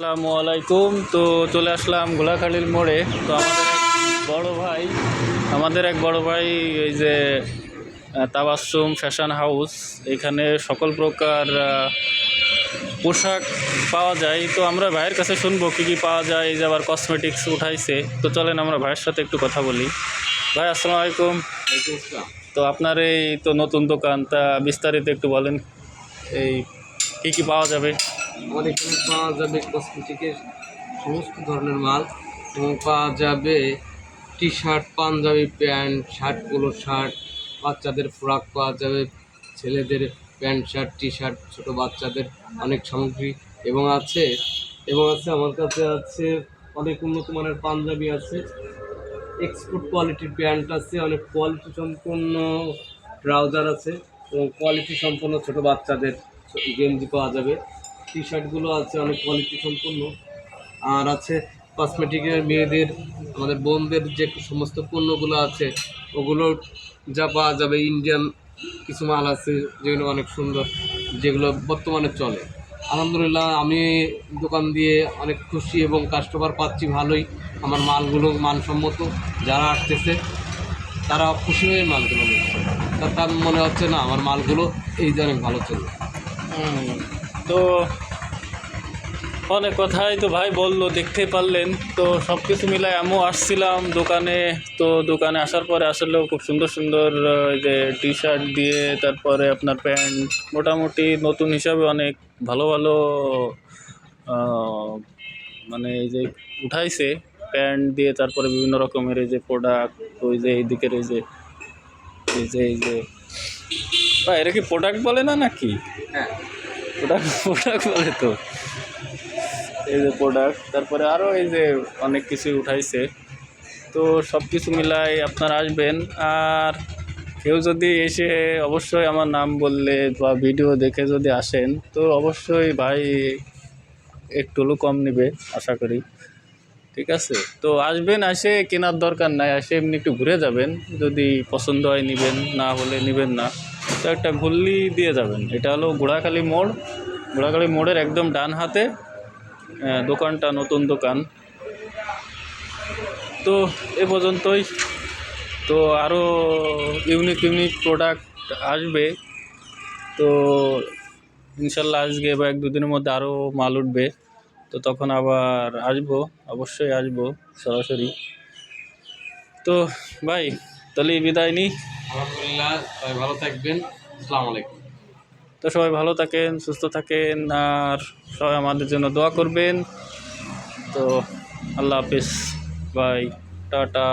আসসালামু আলাইকুম। তো চলে আসলাম গোলাখালির মোড়ে। তো আমাদের এক বড় ভাই আমাদের এক বড় ভাই এই যে আহ, তাবাসসুম ফ্যাশন হাউস এখানে সকল প্রকার পোশাক পাওয়া যায়। তো আমরা ভাইয়ের কাছে শুনব কী কী পাওয়া যায় এই যে আবার কসমেটিক্স উঠাইছে। তো চলেন আমরা ভাইয়ের সাথে একটু কথা বলি। ভাই আসসালামু আলাইকুম। তো আপনার এই তো নতুন দোকান তা বিস্তারিত একটু বলেন। এই কী কী পাওয়া যাবে? আমাদের এখানে পাওয়া যাবে কসমেটিকের সমস্ত ধরনের মাল এবং পাওয়া যাবে T shirt panjabi pant shirt polo shirt বাচ্চাদের ফ্রক পাওয়া যাবে ছেলেদের প্যান্ট শার্ট টি শার্ট ছোটো বাচ্চাদের অনেক সামগ্রী এবং আছে এবং আছে আমার কাছে আছে অনেক উন্নত মানের পাঞ্জাবি আছে এক্সপোর্ট কোয়ালিটির প্যান্ট আছে, অনেক কোয়ালিটি সম্পন্ন ট্রাউজার আছে এবং কোয়ালিটি সম্পন্ন ছোটো বাচ্চাদের গেঞ্জি পাওয়া যাবে। টি শার্টগুলো আছে, অনেক কোয়ালিটি সম্পন্ন আর আছে কসমেটিকের মেয়েদের, আমাদের বোনদের যে সমস্ত পণ্যগুলো আছে, ওগুলো যা পাওয়া যাবে ইন্ডিয়ান কিছু মাল আছে, যেগুলো অনেক সুন্দর, যেগুলো বর্তমানে চলে। আলহামদুলিল্লাহ, আমি দোকান দিয়ে অনেক খুশি এবং কাস্টমার পাচ্ছি ভালোই। আমার মালগুলো মানসম্মত যারা আসতেছে, তারা খুশি হয়ে মালগুলো নিচ্ছে। তার মনে হচ্ছে না, আমার মালগুলো এই যে অনেক ভালো চলবে তো অনেক কথাই তো ভাই বলল দেখতে পারলেন। তো সব কিছু মিলাই আমিও আসছিলাম দোকানে। তো দোকানে আসার পরে আসলেও খুব সুন্দর সুন্দর যে টি শার্ট দিয়ে তারপরে আপনার প্যান্ট, মোটামুটি নতুন হিসাবে অনেক ভালো ভালো মানে এই যে উঠাইছে প্যান্ট দিয়ে তারপরে বিভিন্ন রকমের এই যে প্রোডাক্ট ওই যে এই দিকের এই যে এই যে এই যে। এটা কি প্রোডাক্ট বলে না নাকি? হ্যাঁ। প্রোডাক্ট প্রোডাক্ট বলে তো। এই যে প্রোডাক্ট তারপরে আরও এই যে অনেক কিছু উঠাইছে। তো সব কিছু মিলাই আপনারা আসবেন। আর কেউ যদি এসে অবশ্যই আমার নাম বললে বা ভিডিও দেখে যদি আসেন, তো অবশ্যই ভাই একটু কম নেবে, আশা করি। ঠিক আছে? তো আসবেন, আসে, কেনার দরকার নাই, আসে, এমনি একটু ঘুরে যাবেন। যদি পছন্দ হয় নেবেন, না হলে নেবেন না। তো একটা ঘুরলি দিয়ে যাবেন। এটা হলো ঘোড়াখালী মোড়। ঘোড়াখালী মোড়ের একদম ডান হাতে দোকানটা নতুন দোকান। তো এ পর্যন্তই। তো আরও ইউনিক ইউনিক প্রোডাক্ট আসবে। তো ইনশাল্লাহ আজকে বা এক দুদিনের মধ্যে আরও মাল উঠবে। তো তখন আবার আসব, অবশ্যই আসব সরাসরি। তো ভাই, তাহলে বিদায় নিই। আলহামদুলিল্লাহ ভালো থাকবেন। আলাইকুম। তো সবাই ভালো থাকেন, সুস্থ থাকেন, আর সবাই আমাদের জন্য দোয়া করবেন। তো আল্লাহ হাফিজ। By, tata.